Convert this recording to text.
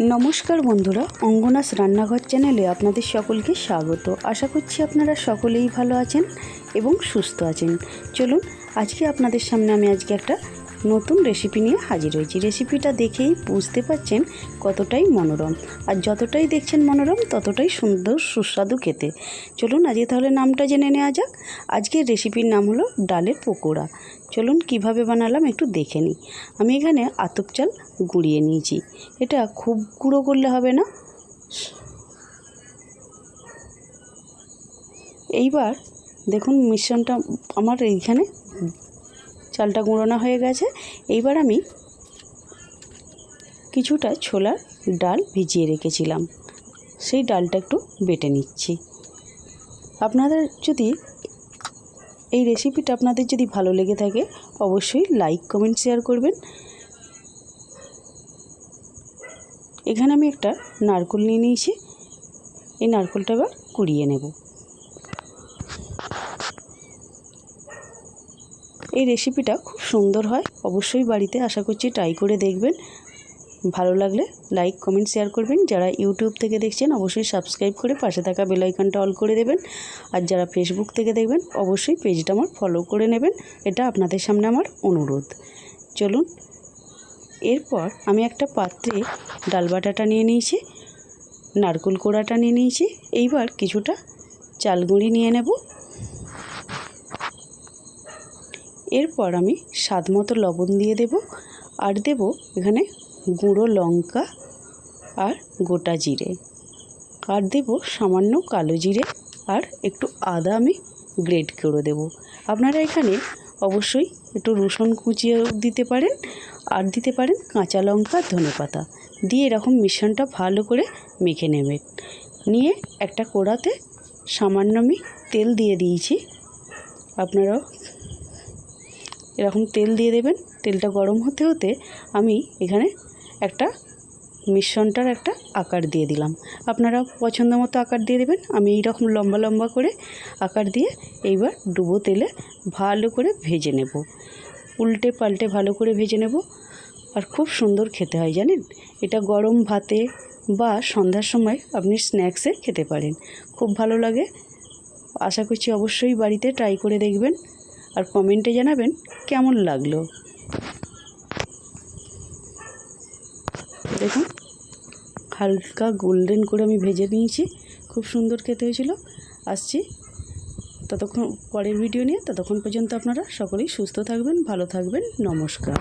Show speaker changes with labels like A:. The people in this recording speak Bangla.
A: নমস্কার বন্ধুরা, অঙ্গনাস রান্নাঘর চ্যানেলে আপনাদের সকলকে স্বাগত। আশা করছি আপনারা সকলেই ভালো আছেন এবং সুস্থ আছেন। চলুন, আজকে আপনাদের সামনে আমি আজকে একটা নতুন রেসিপি নিয়ে হাজির হয়েছি। রেসিপিটা দেখেই বুঝতে পারছেন কতটাই মনোরম। আর যতটাই দেখছেন মনোরম, ততটাই সুন্দর, সুস্বাদু খেতে। চলুন আজকে তাহলে নামটা জেনে নেওয়া যাক। আজকের রেসিপির নাম হলো ডালের পকোড়া। চলুন কীভাবে বানালাম একটু দেখে নিই। আমি এখানে আতপ চাল গুঁড়িয়ে নিয়েছি। এটা খুব গুঁড়ো করলে হবে না। এইবার দেখুন মিশ্রণটা আমার এইখানে চালটা গুঁড়োনো হয়ে গেছে। এইবার আমি কিছুটা ছোলার ডাল ভিজিয়ে রেখেছিলাম। সেই ডালটা একটু বেটে নিচ্ছি। আপনাদের যদি এই রেসিপিটা আপনাদের যদি ভালো লেগে থাকে, অবশ্যই লাইক, কমেন্ট, শেয়ার করবেন। এখানে আমি একটা নারকোল নিয়ে নিয়েছি। এই নারকোলটা এবার কুড়িয়ে নেব। এই রেসিপিটা খুব সুন্দর হয়। অবশ্যই বাড়িতে আশা করছি ট্রাই করে দেখবেন। ভালো লাগলে লাইক কমেন্ট শেয়ার করবেন। যারা ইউটিউব থেকে দেখছেন, অবশ্যই সাবস্ক্রাইব করে পাশে থাকা বেলাইকনটা অল করে দেবেন। আর যারা ফেসবুক থেকে দেখবেন, অবশ্যই পেজটা আমার ফলো করে নেবেন। এটা আপনাদের সামনে আমার অনুরোধ। চলুন, এরপর আমি একটা পাত্রে ডাল বাটাটা নিয়ে নিয়েছি, নারকুল কোড়াটা নিয়ে নিয়েছি। এইবার কিছুটা চালগুঁড়ি নিয়ে নেব। এরপর আমি স্বাদ মতো লবণ দিয়ে দেব আর দেব এখানে গুঁড়ো লঙ্কা আর গোটা জিরে। আর দেব সামান্য কালো জিরে আর একটু আদা আমি গ্রেড করে দেব। আপনারা এখানে অবশ্যই একটু রসুন কুচিয়ে দিতে পারেন আর দিতে পারেন কাঁচা লঙ্কা, ধনে পাতা। দিয়ে এরকম মিশ্রণটা ভালো করে মেখে নেবেন। নিয়ে একটা কড়াতে সামান্য আমি তেল দিয়ে দিয়েছি। আপনারাও এরকম তেল দিয়ে দেবেন। তেলটা গরম হতে হতে আমি এখানে একটা মিশ্রণটার একটা আকার দিয়ে দিলাম। আপনারা পছন্দ মতো আকার দিয়ে দেবেন। আমি এই রকম লম্বা লম্বা করে আকার দিয়ে এইবার ডুবো তেলে ভালো করে ভেজে নেব। উল্টে পাল্টে ভালো করে ভেজে নেব। আর খুব সুন্দর খেতে হয়, জানেন? এটা গরম ভাতে বা সন্ধ্যার সময় আপনি স্ন্যাক্সে খেতে পারেন। খুব ভালো লাগে। আশা করছি অবশ্যই বাড়িতে ট্রাই করে দেখবেন। আর কমেন্টে জানাবেন কেমন লাগল। দেখুন, হালকা গোল্ডেন করে আমি ভেজে নিয়েছি। খুব সুন্দর খেতে হয়েছিল। আসছি। ততক্ষণ পরের ভিডিও নিয়ে, ততক্ষণ পর্যন্ত আপনারা সকলেই সুস্থ থাকবেন, ভালো থাকবেন। নমস্কার।